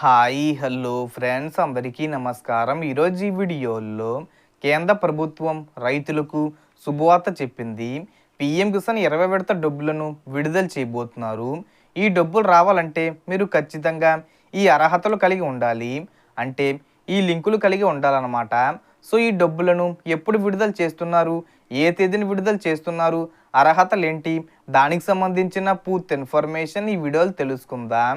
Hi hello friends అందరికీ నమస్కారం. ఈరోజు ఈ వీడియోలో కేంద్ర ప్రభుత్వం రైతులకు శుభవార్త చెప్పింది. పిఎం కిసాన్ ఇరవై విడత డబ్బులను విడుదల చేయబోతున్నారు. ఈ డబ్బులు రావాలంటే మీరు ఖచ్చితంగా ఈ అర్హతలు కలిగి ఉండాలి. అంటే ఈ లింకులు కలిగి ఉండాలన్నమాట. సో ఈ డబ్బులను ఎప్పుడు విడుదల చేస్తున్నారు? ఏ తేదీని విడుదల చేస్తున్నారు? అర్హతలు ఏంటి? దానికి సంబంధించిన పూర్తి ఇన్ఫర్మేషన్ ఈ వీడియోలు తెలుసుకుందాం.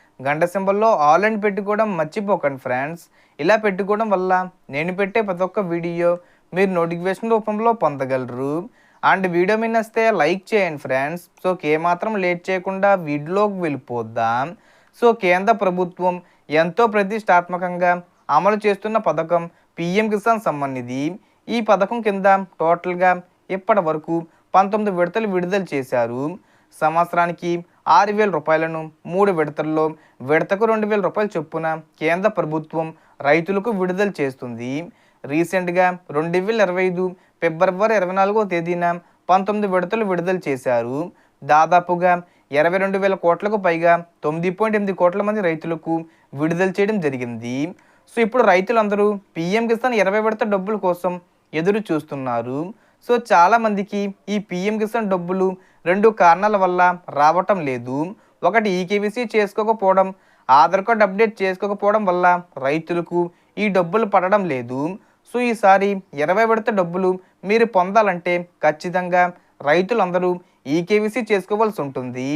గంట సింబల్లో ఆల్ అండ్ పెట్టుకోవడం మర్చిపోకండి ఫ్రెండ్స్. ఇలా పెట్టుకోవడం వల్ల నేను పెట్టే ప్రతి ఒక్క వీడియో మీరు నోటిఫికేషన్ రూపంలో పొందగలరు. అండ్ వీడియో మీద వస్తే లైక్ చేయండి ఫ్రెండ్స్. సో ఏమాత్రం లేట్ చేయకుండా వీడియోకి వెళ్ళిపోద్దాం సో కేంద్ర ప్రభుత్వం ఎంతో ప్రతిష్టాత్మకంగా అమలు చేస్తున్న పథకం పిఎం కిసాన్ సంబంధించి ఈ పథకం కింద టోటల్గా ఇప్పటి వరకు పంతొమ్మిది విడతలు విడుదల చేశారు. సంవత్సరానికి ఆరు వేల రూపాయలను మూడు విడతల్లో విడతకు రెండు వేల రూపాయల చొప్పున కేంద్ర ప్రభుత్వం రైతులకు విడుదల చేస్తుంది. రీసెంట్గా రెండు వేల ఇరవై ఐదు ఫిబ్రవరి ఇరవై నాలుగో తేదీన పంతొమ్మిది విడతలు విడుదల చేశారు. దాదాపుగా ఇరవై రెండు వేల కోట్లకు పైగా తొమ్మిది పాయింట్ ఎనిమిది కోట్ల మంది రైతులకు విడుదల చేయడం జరిగింది. సో ఇప్పుడు రైతులందరూ పిఎం కిసాన్ ఇరవై విడత డబ్బుల కోసం ఎదురు చూస్తున్నారు సో చాలామందికి ఈ పిఎం కిసాన్ డబ్బులు రెండు కారణాల వల్ల రావటం లేదు. ఒకటి ఈకేవీసీ చేసుకోకపోవడం ఆధార్ కార్డ్ అప్డేట్ చేసుకోకపోవడం వల్ల రైతులకు ఈ డబ్బులు పడడం లేదు. సో ఈసారి ఇరవై విడత డబ్బులు మీరు పొందాలంటే ఖచ్చితంగా రైతులందరూ ఈకేవీసీ చేసుకోవాల్సి ఉంటుంది.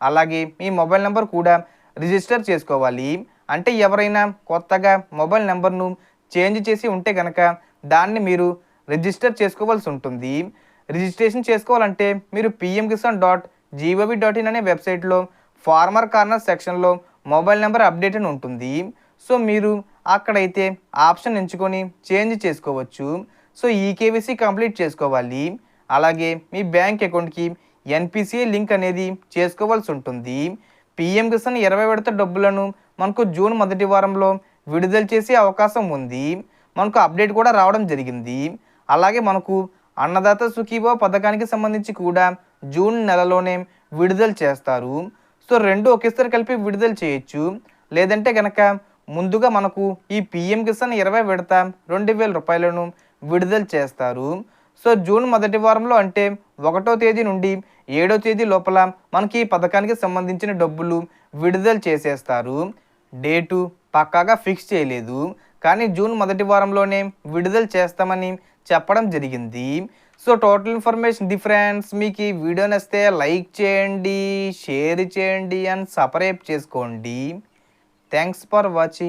అలాగే మీ మొబైల్ నెంబర్ కూడా రిజిస్టర్ చేసుకోవాలి. అంటే ఎవరైనా కొత్తగా మొబైల్ నెంబర్ను చేంజ్ చేసి ఉంటే కనుక దాన్ని మీరు రిజిస్టర్ చేసుకోవాల్సి ఉంటుంది. రిజిస్ట్రేషన్ చేసుకోవాలంటే మీరు PM Kisan dot gov dot in అనే వెబ్సైట్లో ఫార్మర్ కార్నర్ సెక్షన్లో మొబైల్ నెంబర్ అప్డేట్ అని ఉంటుంది. సో మీరు అక్కడైతే ఆప్షన్ ఎంచుకొని చేంజ్ చేసుకోవచ్చు. సో ఈ కేవీసీ కంప్లీట్ చేసుకోవాలి. అలాగే మీ బ్యాంక్ అకౌంట్కి ఎన్పిసిఐ లింక్ అనేది చేసుకోవాల్సి ఉంటుంది. పిఎం కిసాన్ ఇరవై విడత డబ్బులను మనకు జూన్ మొదటి వారంలో విడుదల చేసే అవకాశం ఉంది. మనకు అప్డేట్ కూడా రావడం జరిగింది. అలాగే మనకు అన్నదాత సుఖీభవ పథకానికి సంబంధించి కూడా జూన్ నెలలోనే విడుదల చేస్తారు. సో రెండు ఒకేసారి కలిపి విడుదల చేయొచ్చు. లేదంటే కనుక ముందుగా మనకు ఈ పిఎం కిసాన్ ఇరవై విడత రెండు వేల రూపాయలను విడుదల చేస్తారు. సో జూన్ మొదటి వారంలో అంటే ఒకటో తేదీ నుండి ఏడో తేదీ లోపల మనకి ఈ పథకానికి సంబంధించిన డబ్బులు విడుదల చేసేస్తారు. డేటు పక్కాగా ఫిక్స్ చేయలేదు. కానీ జూన్ మొదటి వారంలోనే విడుదల చేస్తామని చెప్పడం జరిగింది. సో టోటల్ ఇన్ఫర్మేషన్ డిఫరెన్స్ మీకు ఈ వీడియో నచ్చితే లైక్ చేయండి షేర్ చేయండి అండ్ సపరేట్ చేసుకోండి. Thanks for watching.